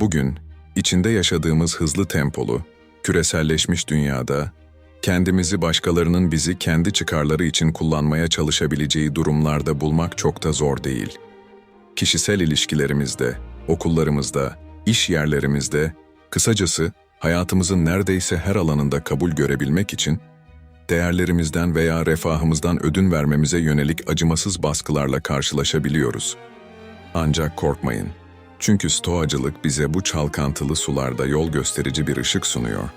Bugün, içinde yaşadığımız hızlı tempolu, küreselleşmiş dünyada, kendimizi başkalarının bizi kendi çıkarları için kullanmaya çalışabileceği durumlarda bulmak çok da zor değil. Kişisel ilişkilerimizde, okullarımızda, iş yerlerimizde, kısacası hayatımızın neredeyse her alanında kabul görebilmek için, değerlerimizden veya refahımızdan ödün vermemize yönelik acımasız baskılarla karşılaşabiliyoruz. Ancak korkmayın. Çünkü stoacılık bize bu çalkantılı sularda yol gösterici bir ışık sunuyor.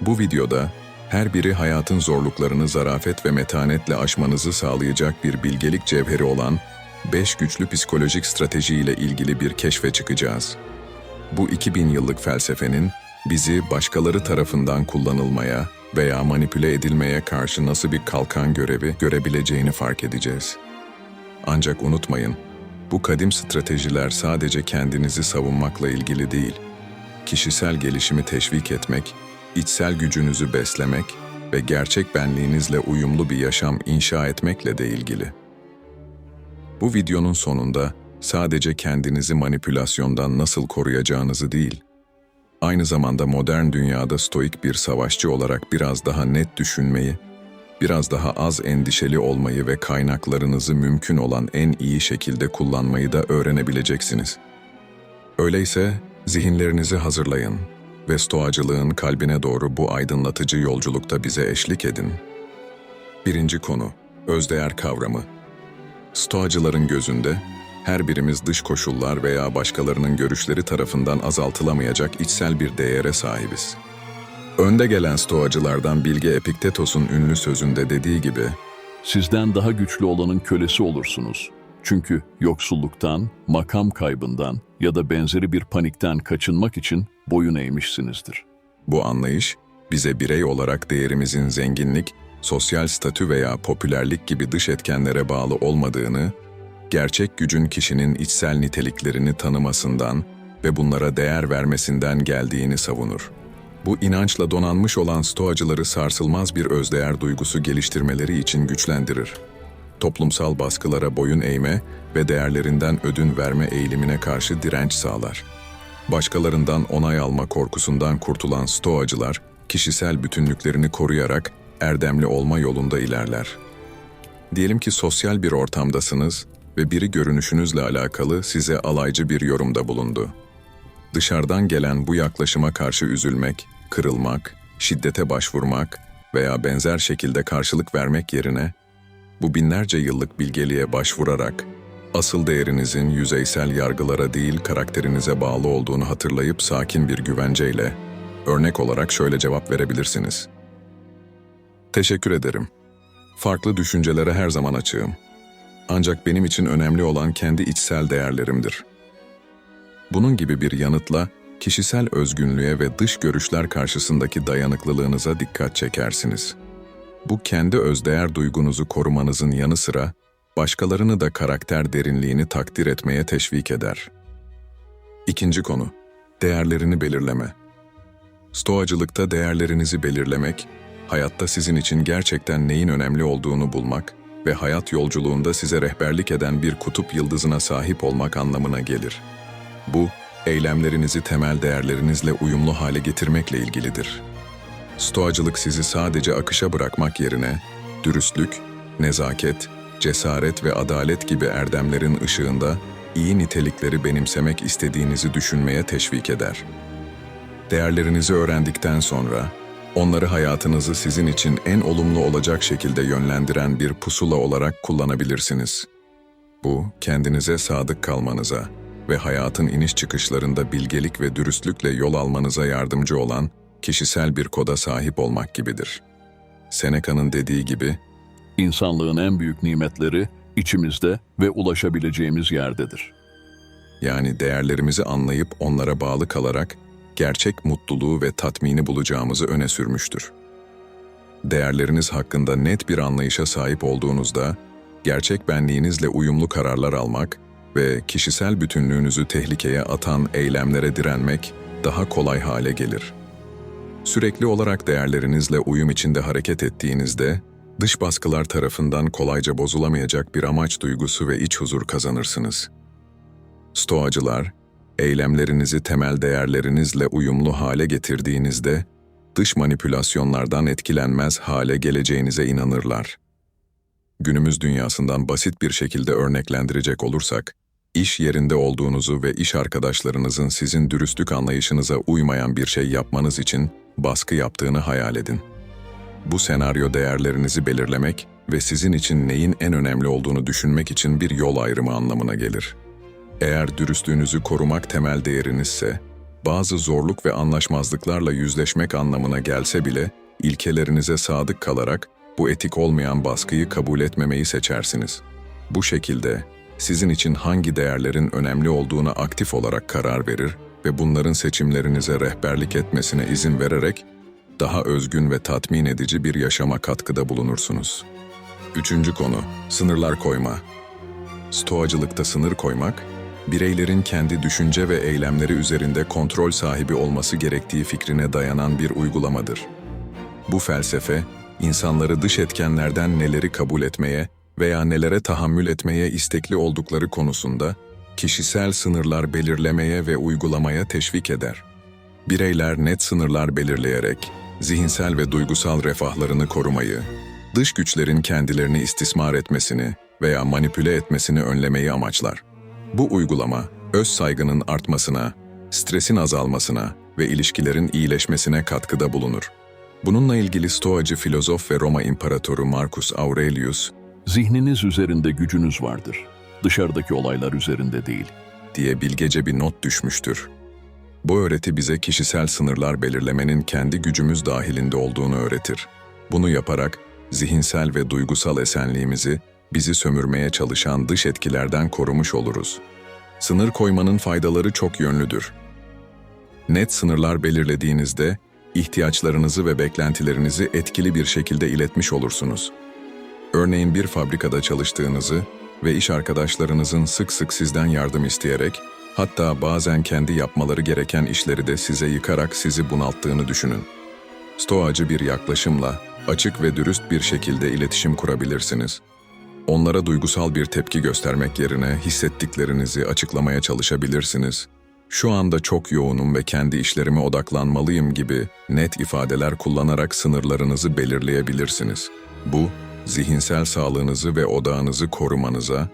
Bu videoda her biri hayatın zorluklarını zarafet ve metanetle aşmanızı sağlayacak bir bilgelik cevheri olan 5 güçlü psikolojik strateji ile ilgili bir keşfe çıkacağız. Bu 2000 yıllık felsefenin bizi başkaları tarafından kullanılmaya veya manipüle edilmeye karşı nasıl bir kalkan görevi görebileceğini fark edeceğiz. Ancak unutmayın, bu kadim stratejiler sadece kendinizi savunmakla ilgili değil, kişisel gelişimi teşvik etmek, içsel gücünüzü beslemek ve gerçek benliğinizle uyumlu bir yaşam inşa etmekle de ilgili. Bu videonun sonunda sadece kendinizi manipülasyondan nasıl koruyacağınızı değil, aynı zamanda modern dünyada stoik bir savaşçı olarak biraz daha net düşünmeyi, biraz daha az endişeli olmayı ve kaynaklarınızı mümkün olan en iyi şekilde kullanmayı da öğrenebileceksiniz. Öyleyse zihinlerinizi hazırlayın ve stoacılığın kalbine doğru bu aydınlatıcı yolculukta bize eşlik edin. Birinci konu, özdeğer kavramı. Stoacıların gözünde, her birimiz dış koşullar veya başkalarının görüşleri tarafından azaltılamayacak içsel bir değere sahibiz. Önde gelen stoacılardan Bilge Epiktetos'un ünlü sözünde dediği gibi, Sizden daha güçlü olanın kölesi olursunuz. Çünkü yoksulluktan, makam kaybından ya da benzeri bir panikten kaçınmak için boyun eğmişsinizdir. Bu anlayış, bize birey olarak değerimizin zenginlik, sosyal statü veya popülerlik gibi dış etkenlere bağlı olmadığını, gerçek gücün kişinin içsel niteliklerini tanımasından ve bunlara değer vermesinden geldiğini savunur. Bu inançla donanmış olan stoacıları sarsılmaz bir özdeğer duygusu geliştirmeleri için güçlendirir. Toplumsal baskılara boyun eğme ve değerlerinden ödün verme eğilimine karşı direnç sağlar. Başkalarından onay alma korkusundan kurtulan stoacılar, kişisel bütünlüklerini koruyarak erdemli olma yolunda ilerler. Diyelim ki sosyal bir ortamdasınız ve biri görünüşünüzle alakalı size alaycı bir yorumda bulundu. Dışarıdan gelen bu yaklaşıma karşı üzülmek, kırılmak, şiddete başvurmak veya benzer şekilde karşılık vermek yerine bu binlerce yıllık bilgeliğe başvurarak asıl değerinizin yüzeysel yargılara değil karakterinize bağlı olduğunu hatırlayıp sakin bir güvenceyle örnek olarak şöyle cevap verebilirsiniz. Teşekkür ederim. Farklı düşüncelere her zaman açığım. Ancak benim için önemli olan kendi içsel değerlerimdir. Bunun gibi bir yanıtla kişisel özgünlüğe ve dış görüşler karşısındaki dayanıklılığınıza dikkat çekersiniz. Bu kendi özdeğer duygunuzu korumanızın yanı sıra başkalarını da karakter derinliğini takdir etmeye teşvik eder. İkinci konu, değerlerini belirleme. Stoacılıkta değerlerinizi belirlemek, hayatta sizin için gerçekten neyin önemli olduğunu bulmak ve hayat yolculuğunda size rehberlik eden bir kutup yıldızına sahip olmak anlamına gelir. Bu, eylemlerinizi temel değerlerinizle uyumlu hale getirmekle ilgilidir. Stoacılık sizi sadece akışa bırakmak yerine, dürüstlük, nezaket, cesaret ve adalet gibi erdemlerin ışığında iyi nitelikleri benimsemek istediğinizi düşünmeye teşvik eder. Değerlerinizi öğrendikten sonra, onları hayatınızı sizin için en olumlu olacak şekilde yönlendiren bir pusula olarak kullanabilirsiniz. Bu, kendinize sadık kalmanıza ve hayatın iniş çıkışlarında bilgelik ve dürüstlükle yol almanıza yardımcı olan kişisel bir koda sahip olmak gibidir. Seneca'nın dediği gibi, İnsanlığın en büyük nimetleri içimizde ve ulaşabileceğimiz yerdedir. yani değerlerimizi anlayıp onlara bağlı kalarak gerçek mutluluğu ve tatmini bulacağımızı öne sürmüştür. Değerleriniz hakkında net bir anlayışa sahip olduğunuzda, gerçek benliğinizle uyumlu kararlar almak ve kişisel bütünlüğünüzü tehlikeye atan eylemlere direnmek daha kolay hale gelir. Sürekli olarak değerlerinizle uyum içinde hareket ettiğinizde, dış baskılar tarafından kolayca bozulamayacak bir amaç duygusu ve iç huzur kazanırsınız. Stoacılar, eylemlerinizi temel değerlerinizle uyumlu hale getirdiğinizde, dış manipülasyonlardan etkilenmez hale geleceğinize inanırlar. Günümüz dünyasından basit bir şekilde örneklendirecek olursak, iş yerinde olduğunuzu ve iş arkadaşlarınızın sizin dürüstlük anlayışınıza uymayan bir şey yapmanız için baskı yaptığını hayal edin. Bu senaryo değerlerinizi belirlemek ve sizin için neyin en önemli olduğunu düşünmek için bir yol ayrımı anlamına gelir. Eğer dürüstlüğünüzü korumak temel değerinizse, bazı zorluk ve anlaşmazlıklarla yüzleşmek anlamına gelse bile, ilkelerinize sadık kalarak bu etik olmayan baskıyı kabul etmemeyi seçersiniz. Bu şekilde sizin için hangi değerlerin önemli olduğuna aktif olarak karar verir ve bunların seçimlerinize rehberlik etmesine izin vererek daha özgün ve tatmin edici bir yaşama katkıda bulunursunuz. Üçüncü konu, sınırlar koyma. Stoacılıkta sınır koymak, bireylerin kendi düşünce ve eylemleri üzerinde kontrol sahibi olması gerektiği fikrine dayanan bir uygulamadır. Bu felsefe, insanları dış etkenlerden neleri kabul etmeye veya nelere tahammül etmeye istekli oldukları konusunda kişisel sınırlar belirlemeye ve uygulamaya teşvik eder. Bireyler net sınırlar belirleyerek zihinsel ve duygusal refahlarını korumayı, dış güçlerin kendilerini istismar etmesini veya manipüle etmesini önlemeyi amaçlar. Bu uygulama, öz saygının artmasına, stresin azalmasına ve ilişkilerin iyileşmesine katkıda bulunur. Bununla ilgili Stoacı filozof ve Roma İmparatoru Marcus Aurelius Zihniniz üzerinde gücünüz vardır. Dışarıdaki olaylar üzerinde değil. diye bilgece bir not düşmüştür. Bu öğreti bize kişisel sınırlar belirlemenin kendi gücümüz dahilinde olduğunu öğretir. Bunu yaparak zihinsel ve duygusal esenliğimizi bizi sömürmeye çalışan dış etkilerden korumuş oluruz. Sınır koymanın faydaları çok yönlüdür. Net sınırlar belirlediğinizde ihtiyaçlarınızı ve beklentilerinizi etkili bir şekilde iletmiş olursunuz. Örneğin bir fabrikada çalıştığınızı ve iş arkadaşlarınızın sık sık sizden yardım isteyerek, hatta bazen kendi yapmaları gereken işleri de size yıkarak sizi bunalttığını düşünün. Stoacı bir yaklaşımla, açık ve dürüst bir şekilde iletişim kurabilirsiniz. Onlara duygusal bir tepki göstermek yerine hissettiklerinizi açıklamaya çalışabilirsiniz. Şu anda çok yoğunum ve kendi işlerime odaklanmalıyım gibi net ifadeler kullanarak sınırlarınızı belirleyebilirsiniz. Bu, zihinsel sağlığınızı ve odağınızı korumanıza,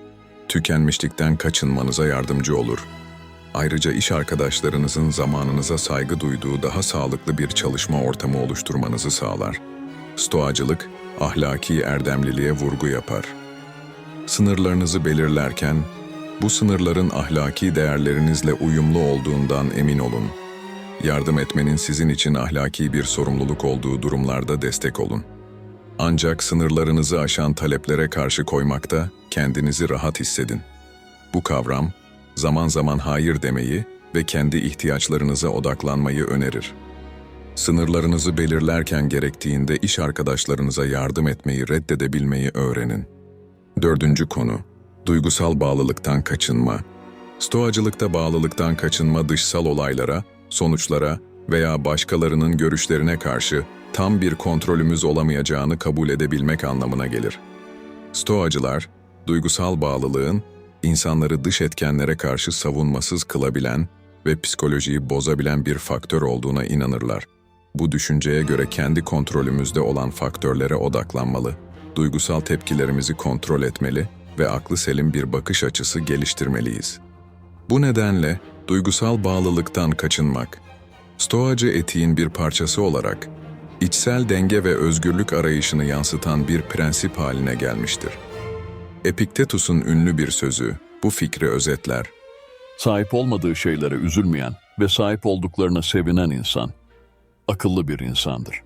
tükenmişlikten kaçınmanıza yardımcı olur. Ayrıca iş arkadaşlarınızın zamanınıza saygı duyduğu daha sağlıklı bir çalışma ortamı oluşturmanızı sağlar. Stoacılık, ahlaki erdemliliğe vurgu yapar. Sınırlarınızı belirlerken, bu sınırların ahlaki değerlerinizle uyumlu olduğundan emin olun. Yardım etmenin sizin için ahlaki bir sorumluluk olduğu durumlarda destek olun. Ancak sınırlarınızı aşan taleplere karşı koymakta kendinizi rahat hissedin. Bu kavram, zaman zaman hayır demeyi ve kendi ihtiyaçlarınıza odaklanmayı önerir. Sınırlarınızı belirlerken gerektiğinde iş arkadaşlarınıza yardım etmeyi reddedebilmeyi öğrenin. Dördüncü konu, duygusal bağlılıktan kaçınma. Stoacılıkta bağlılıktan kaçınma dışsal olaylara, sonuçlara veya başkalarının görüşlerine karşı tam bir kontrolümüz olamayacağını kabul edebilmek anlamına gelir. Stoacılar, duygusal bağlılığın insanları dış etkenlere karşı savunmasız kılabilen ve psikolojiyi bozabilen bir faktör olduğuna inanırlar. Bu düşünceye göre kendi kontrolümüzde olan faktörlere odaklanmalı, duygusal tepkilerimizi kontrol etmeli ve aklı selim bir bakış açısı geliştirmeliyiz. Bu nedenle duygusal bağlılıktan kaçınmak, Stoacı etiğin bir parçası olarak içsel denge ve özgürlük arayışını yansıtan bir prensip haline gelmiştir. Epiktetus'un ünlü bir sözü bu fikri özetler. Sahip olmadığı şeylere üzülmeyen ve sahip olduklarına sevinen insan, akıllı bir insandır.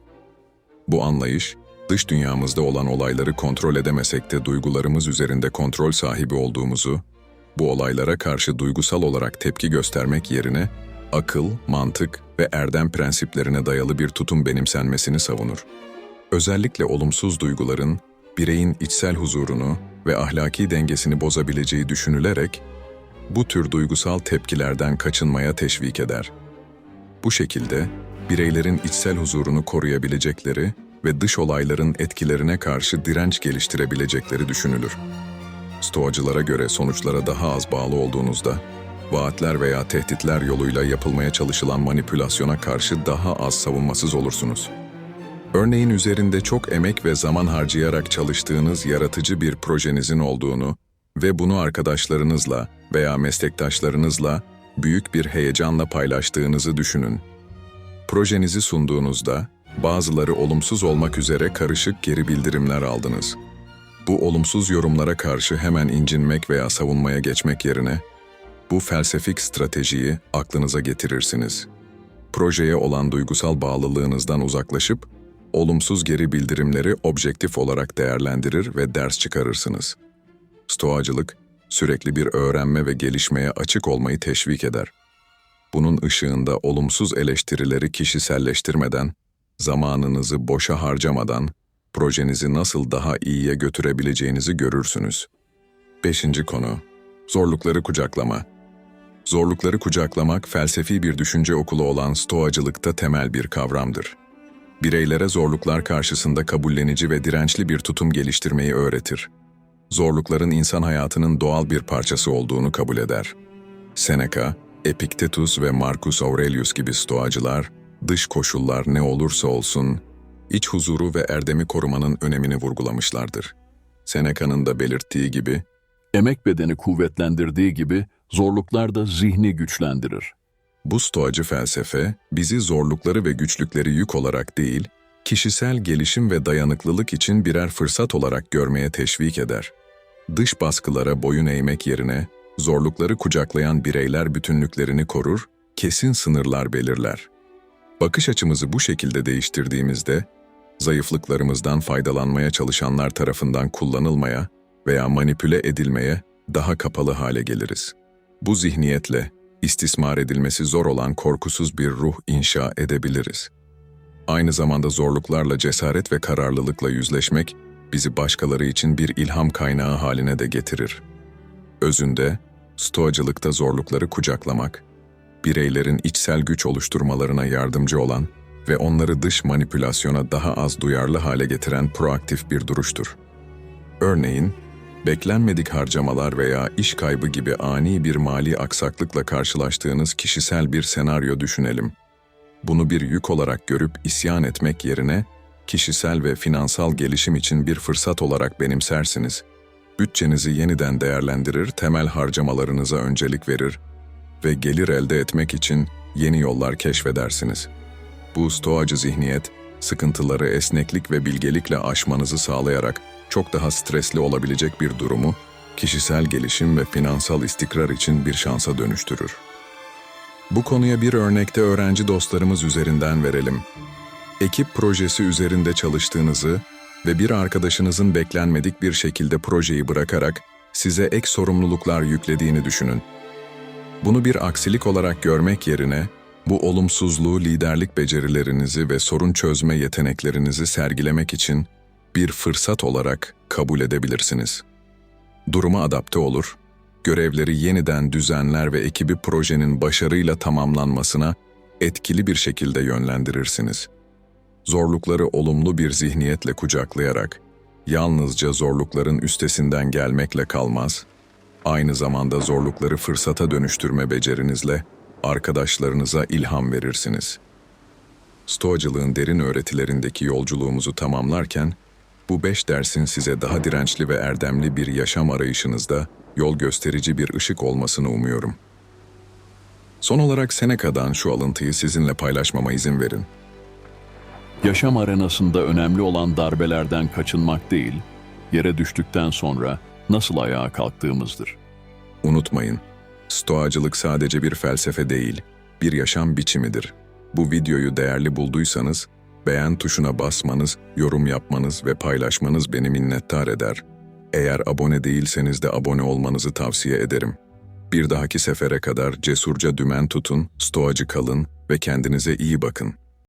Bu anlayış, dış dünyamızda olan olayları kontrol edemesek de duygularımız üzerinde kontrol sahibi olduğumuzu, bu olaylara karşı duygusal olarak tepki göstermek yerine akıl, mantık ve erdem prensiplerine dayalı bir tutum benimsenmesini savunur. Özellikle olumsuz duyguların bireyin içsel huzurunu ve ahlaki dengesini bozabileceği düşünülerek bu tür duygusal tepkilerden kaçınmaya teşvik eder. Bu şekilde bireylerin içsel huzurunu koruyabilecekleri ve dış olayların etkilerine karşı direnç geliştirebilecekleri düşünülür. Stoacılara göre sonuçlara daha az bağlı olduğunuzda vaatler veya tehditler yoluyla yapılmaya çalışılan manipülasyona karşı daha az savunmasız olursunuz. Örneğin üzerinde çok emek ve zaman harcayarak çalıştığınız yaratıcı bir projenizin olduğunu ve bunu arkadaşlarınızla veya meslektaşlarınızla büyük bir heyecanla paylaştığınızı düşünün. Projenizi sunduğunuzda bazıları olumsuz olmak üzere karışık geri bildirimler aldınız. Bu olumsuz yorumlara karşı hemen incinmek veya savunmaya geçmek yerine bu felsefik stratejiyi aklınıza getirirsiniz. Projeye olan duygusal bağlılığınızdan uzaklaşıp olumsuz geri bildirimleri objektif olarak değerlendirir ve ders çıkarırsınız. Stoacılık, sürekli bir öğrenme ve gelişmeye açık olmayı teşvik eder. Bunun ışığında olumsuz eleştirileri kişiselleştirmeden, zamanınızı boşa harcamadan, projenizi nasıl daha iyiye götürebileceğinizi görürsünüz. Beşinci konu, zorlukları kucaklama. Zorlukları kucaklamak, felsefi bir düşünce okulu olan Stoacılıkta temel bir kavramdır bireylere zorluklar karşısında kabullenici ve dirençli bir tutum geliştirmeyi öğretir. Zorlukların insan hayatının doğal bir parçası olduğunu kabul eder. Seneca, Epiktetus ve Marcus Aurelius gibi stoacılar, dış koşullar ne olursa olsun, iç huzuru ve erdemi korumanın önemini vurgulamışlardır. Seneca'nın da belirttiği gibi, Emek bedeni kuvvetlendirdiği gibi zorluklar da zihni güçlendirir. Bu stoacı felsefe, bizi zorlukları ve güçlükleri yük olarak değil, kişisel gelişim ve dayanıklılık için birer fırsat olarak görmeye teşvik eder. Dış baskılara boyun eğmek yerine, zorlukları kucaklayan bireyler bütünlüklerini korur, kesin sınırlar belirler. Bakış açımızı bu şekilde değiştirdiğimizde, zayıflıklarımızdan faydalanmaya çalışanlar tarafından kullanılmaya veya manipüle edilmeye daha kapalı hale geliriz. Bu zihniyetle, istismar edilmesi zor olan korkusuz bir ruh inşa edebiliriz. Aynı zamanda zorluklarla cesaret ve kararlılıkla yüzleşmek, bizi başkaları için bir ilham kaynağı haline de getirir. Özünde, stoacılıkta zorlukları kucaklamak, bireylerin içsel güç oluşturmalarına yardımcı olan ve onları dış manipülasyona daha az duyarlı hale getiren proaktif bir duruştur. Örneğin, beklenmedik harcamalar veya iş kaybı gibi ani bir mali aksaklıkla karşılaştığınız kişisel bir senaryo düşünelim. Bunu bir yük olarak görüp isyan etmek yerine, kişisel ve finansal gelişim için bir fırsat olarak benimsersiniz. Bütçenizi yeniden değerlendirir, temel harcamalarınıza öncelik verir ve gelir elde etmek için yeni yollar keşfedersiniz. Bu stoacı zihniyet, sıkıntıları esneklik ve bilgelikle aşmanızı sağlayarak çok daha stresli olabilecek bir durumu, kişisel gelişim ve finansal istikrar için bir şansa dönüştürür. Bu konuya bir örnekte öğrenci dostlarımız üzerinden verelim. Ekip projesi üzerinde çalıştığınızı ve bir arkadaşınızın beklenmedik bir şekilde projeyi bırakarak size ek sorumluluklar yüklediğini düşünün. Bunu bir aksilik olarak görmek yerine, bu olumsuzluğu liderlik becerilerinizi ve sorun çözme yeteneklerinizi sergilemek için bir fırsat olarak kabul edebilirsiniz. Duruma adapte olur, görevleri yeniden düzenler ve ekibi projenin başarıyla tamamlanmasına etkili bir şekilde yönlendirirsiniz. Zorlukları olumlu bir zihniyetle kucaklayarak, yalnızca zorlukların üstesinden gelmekle kalmaz, aynı zamanda zorlukları fırsata dönüştürme becerinizle arkadaşlarınıza ilham verirsiniz. Stoacılığın derin öğretilerindeki yolculuğumuzu tamamlarken, bu beş dersin size daha dirençli ve erdemli bir yaşam arayışınızda yol gösterici bir ışık olmasını umuyorum. Son olarak Seneca'dan şu alıntıyı sizinle paylaşmama izin verin. Yaşam arenasında önemli olan darbelerden kaçınmak değil, yere düştükten sonra nasıl ayağa kalktığımızdır. Unutmayın, stoacılık sadece bir felsefe değil, bir yaşam biçimidir. Bu videoyu değerli bulduysanız, beğen tuşuna basmanız, yorum yapmanız ve paylaşmanız beni minnettar eder. Eğer abone değilseniz de abone olmanızı tavsiye ederim. Bir dahaki sefere kadar cesurca dümen tutun, stoacı kalın ve kendinize iyi bakın.